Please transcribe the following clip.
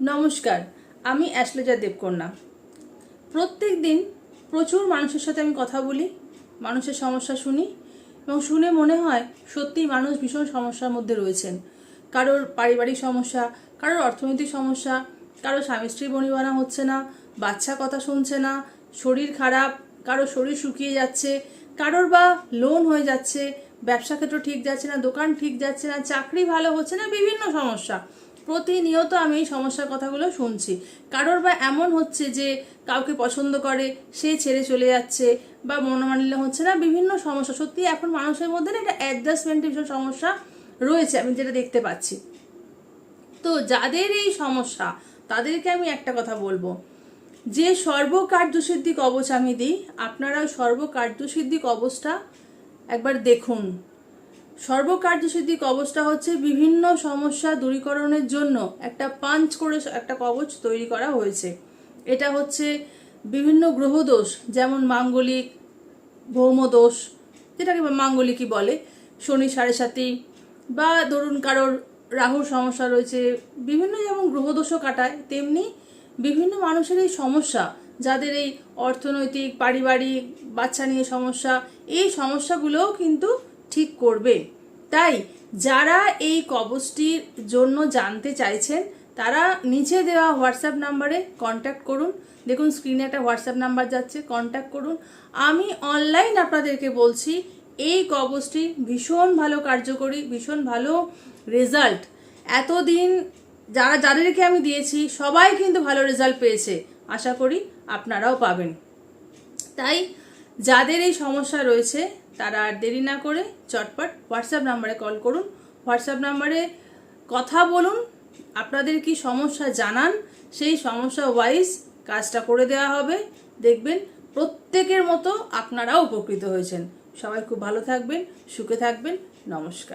নমস্কার, আমি অ্যাশলেজা দেবকন্যা। প্রত্যেক দিন প্রচুর মানুষের সাথে আমি কথা বলি, মানুষের সমস্যা শুনি এবং শুনে মনে হয় সত্যিই মানুষ ভীষণ সমস্যার মধ্যে রয়েছেন। কারোর পারিবারিক সমস্যা, কারোর অর্থনৈতিক সমস্যা কারোর স্বামী স্ত্রী বনিবানা হচ্ছে না, বাচ্চা কথা শুনছে না, শরীর খারাপ কারোর শরীর শুকিয়ে যাচ্ছে, কারোর বা লোন হয়ে যাচ্ছে, ব্যবসা ক্ষেত্র ঠিক যাচ্ছে না, দোকান ঠিক যাচ্ছে না, চাকরি ভালো হচ্ছে না, বিভিন্ন সমস্যা। প্রতিনিয়ত আমি এই সমস্যার কথাগুলো শুনছি। কারোর বা এমন হচ্ছে যে কাউকে পছন্দ করে, সে ছেড়ে চলে যাচ্ছে বা মনোমালিন্য হচ্ছে না, বিভিন্ন সমস্যা। সত্যি এখন মানুষের মধ্যে না একটা অ্যাডজাস্টমেন্টের ভীষণ সমস্যা রয়েছে আমি যেটা দেখতে পাচ্ছি। তো যাদের এই সমস্যা, তাদেরকে আমি একটা কথা বলব। যে সর্বকার্যসিদ্ধি কবচ আমি দিই, আপনারা সর্বকার্যসিদ্ধি কবচটা একবার দেখুন। সর্বকার্যসিদ্ধি কবচটা হচ্ছে বিভিন্ন সমস্যা দূরীকরণের জন্য একটা পাঞ্চ করে একটা কবচ তৈরি করা হয়েছে। এটা হচ্ছে বিভিন্ন গ্রহদোষ যেমন মাঙ্গলিক ভৌমদোষ যেটাকে মাঙ্গলিকই বলে, শনি সাড়ে সাতি বা ধরুন কারোর রাহুর সমস্যা রয়েছে, বিভিন্ন যেমন গ্রহদোষও কাটায়, তেমনি বিভিন্ন মানুষের এই সমস্যা, যাদের এই অর্থনৈতিক, পারিবারিক, বাচ্চা নিয়ে সমস্যা, এই সমস্যাগুলোও কিন্তু ঠিক করবে। তাই যারা এই কবচটির জন্য জানতে চাইছেন, তারা নিচে দেওয়া হোয়াটসঅ্যাপ নাম্বারে কন্ট্যাক্ট করুন। দেখুন স্ক্রিনে একটা হোয়াটসঅ্যাপ নাম্বার যাচ্ছে কন্ট্যাক্ট করুন। আমি অনলাইন আপনাদেরকে বলছি, এই কবচটি ভীষণ ভালো কার্যকরী, ভীষণ ভালো রেজাল্ট এতদিন যারা, যাদেরকে আমি দিয়েছি, সবাই কিন্তু ভালো রেজাল্ট পেয়েছে। আশা করি আপনারাও পাবেন। তাই যাদের এই সমস্যা রয়েছে তারা আর দেরি না করে চটপট হোয়াটসঅ্যাপ নাম্বারে কল করুন। হোয়াটসঅ্যাপ নাম্বারে কথা বলুন, আপনাদের কি সমস্যা জানান, সেই সমস্যা ওয়াইজ কাজটা করে দেওয়া হবে। দেখবেন প্রত্যেকের মতো আপনারাও উপকৃত হয়েছেন। সবাই খুব ভালো থাকবেন, সুখে থাকবেন। নমস্কার।